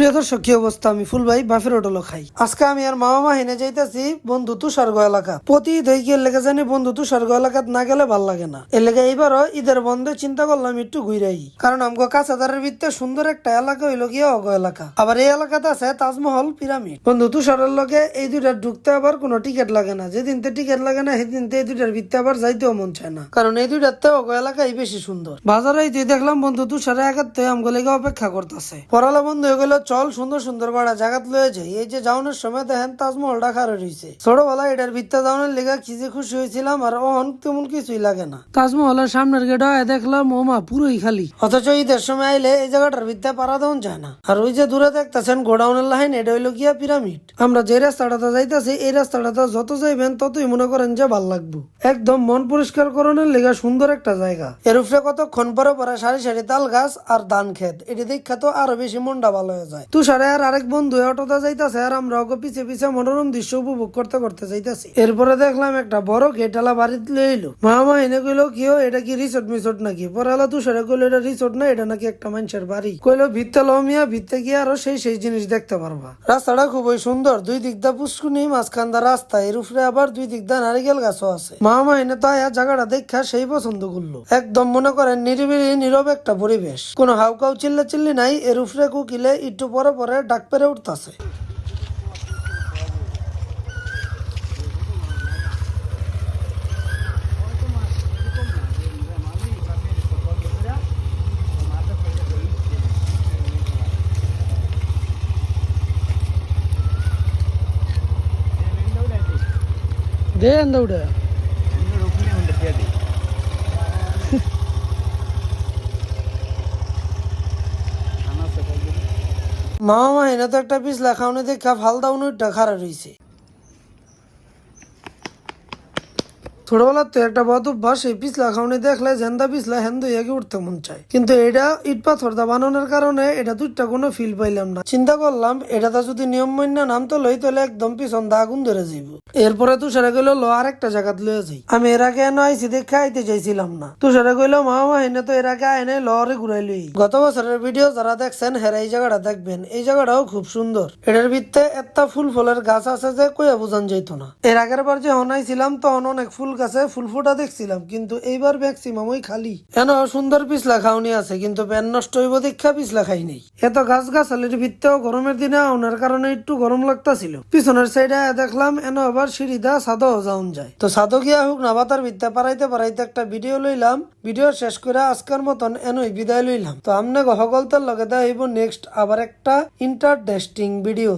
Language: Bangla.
প্রিয় দর্শক, কি অবস্থা? আমি ফুল ভাই, বাফের হোটেলও খাই। আজকে আমি আর মামা মাহিনে যাইতাছি বন্ধু তুষার্গ এলাকা। প্রতি দৈকে জানি বন্ধু তুষার্গ এলাকাত না গেলে ভালো লাগে না। এর লেগে এইবারও ঈদের বন্ধে চিন্তা করলাম একটু ঘুরাই। কারণ আমগো কাছাদারের ভিত্তে সুন্দর একটা এলাকা হইল গিয়ে অগ এলাকা। আবার এই এলাকাতে আছে তাজমহল, পিরামিড। বন্ধু তুষারের লগে এই দুইটার ঢুকতে আবার কোনো টিকিট লাগে না। যেদিন তে টিকিট লাগে না, সেদিনতে এই দুইটার ভিত্তে আবার যাইতেও মন চায় না। কারণ এই দুইটাতে অগ এলাকাই বেশি সুন্দর। বাজারে তুই দেখলাম বন্ধু তুষারে একাত্তে আমগো লেগে অপেক্ষা করতেছে। পড়ালা বন্ধু হয়ে গেল চল সুন্দর সুন্দর বাড়া জায়গাত লয়ে যাই। এই যে যাওনের সময় দেখেন তাজমহল খারে রয়েছে। ছোটবেলা এটার ভিত্তে যাওনের লেগে কি যে খুশি হয়েছিলাম আর অহন তেমন কিছুই লাগে না। তাজমহলের সামনের গেট দেখলাম ওমা পুরোই খালি। অথচ ঈদের সময় আইলে এই জায়গাটার ভিত্তে পারা দেওয়া যায় না। আর ওই যে দূরে দেখতেছেন গোডাউনের লাইন এটা হইল গিয়া পিরামিড। আমরা যে রাস্তাটাতে যাইতেছি এই রাস্তাটাতে যত যাইবেন ততই মনে করেন যে ভালো লাগবো। একদম মন পরিষ্কার করণের লেগে সুন্দর একটা জায়গা। এর উপরে কতক্ষণ পরে পরে সারি সারি তাল গাছ আর ধান ক্ষেত। এটি দেখা তো আরও বেশি মনটা ভালো হয়ে যায়। তুষারে আর আরেক বন্ধু অটোতে যাইতাছে আর আমরা ওকে পিছে পিছে মনোরম দৃশ্য উপভোগ করতে করতে যাইতাছি। এরপরে দেখলাম একটা বড় গেটালা বাড়িতে লইলো মামা এনে কইলো কি ও, এটা কি রিসোর্ট মিসোর্ট নাকি? পরে আলা তুষারে কইলো এটা রিসোর্ট না এটা নাকি একটা মানুষের বাড়ি। কইলো ভিত্তে লমিয়া ভিত্তে গিয়ে আরও সেই সেই জিনিস দেখতে পারবা। রাস্তাটা খুবই সুন্দর দুই দিক দা পুষ্কুনি মাঝখান দা রাস্তা এর উপরে আবার দুই দিক দা নারিকেল গাছও আছে। মামা এনে তো আয়া জায়গাটা দেখা সেই পছন্দ করল। একদম মনে করেন নিরিবিলি, নীরব একটা পরিবেশ। কোনো হাউকাউ চিল্লা চিল্লি নাই, এর উপরে কুকিলে একটু পরে পরে ডাক পেরে উঠতাছে। দে দৌড়ে। মামা এনে তো একটা পিস লেখাউনি দেখা ফালদা উনি খারা রইছে। ছোটবেলার তো একটা বদ অভ্যাস, এই পিছলা খাওনি দেখলে জেন্দা পিছলা হেন্দু এগে উঠতে মন চায়। কিন্তু এটা ইট পাথর দা বানানোর কারণে এটা দুইটা কোনো ফিল পাইলাম না। চিন্তা করলাম এটা তো যদি নিয়ম মান্য নাম তো লই, তাহলে একদম পিছন দা আগুন ধরে যাইব। এরপরে তুষারে গেল লো আর একটা জায়গাত লয়ে যাই। আমি এর আগে এনে আইসি দেখে আইতে চাইছিলাম না। তুষারে কইলো মামা এনে তো এর আগে আইনে লরে ঘুরাই লই। গত বছরের ভিডিও যারা দেখছেন, হেরা এই জায়গাটা দেখবেন। এই জায়গাটাও খুব সুন্দর। এটার ভিত্তে একটা ফুল ফলের গাছ আছে যে কইয়া বুঝান যাইতো না। এর আগের বার যে হনাইছিলাম তখন অনেক ফুল গাছে ফুল ফুটা দেখছিলাম, কিন্তু এইবার ম্যাক্সিমাম ওই খালি। এন সুন্দর পিছলা খাওনি আছে, কিন্তু প্যান নষ্ট হইব দীক্ষা পিছলা খাই নেই। এত গাছ গাছালির ভিত্তেও গরমের দিনে আউনার কারণে একটু গরম লাগতাছিল। পিছনের সাইডে দেখলাম, এন আবার সিঁড়িদা সাদও যাওন যায়। তো সাদো গিয়া হোক না, বাতার ভিত্তে পারাইতে পারাইতে একটা ভিডিও লইলাম। ভিডিও শেষ করে আজকের মতন এনই বিদায় লইলাম। তো আমনে গহগলতার লগে দেখাইব নেক্সট আবার একটা ইন্টারটেস্টিং ভিডিও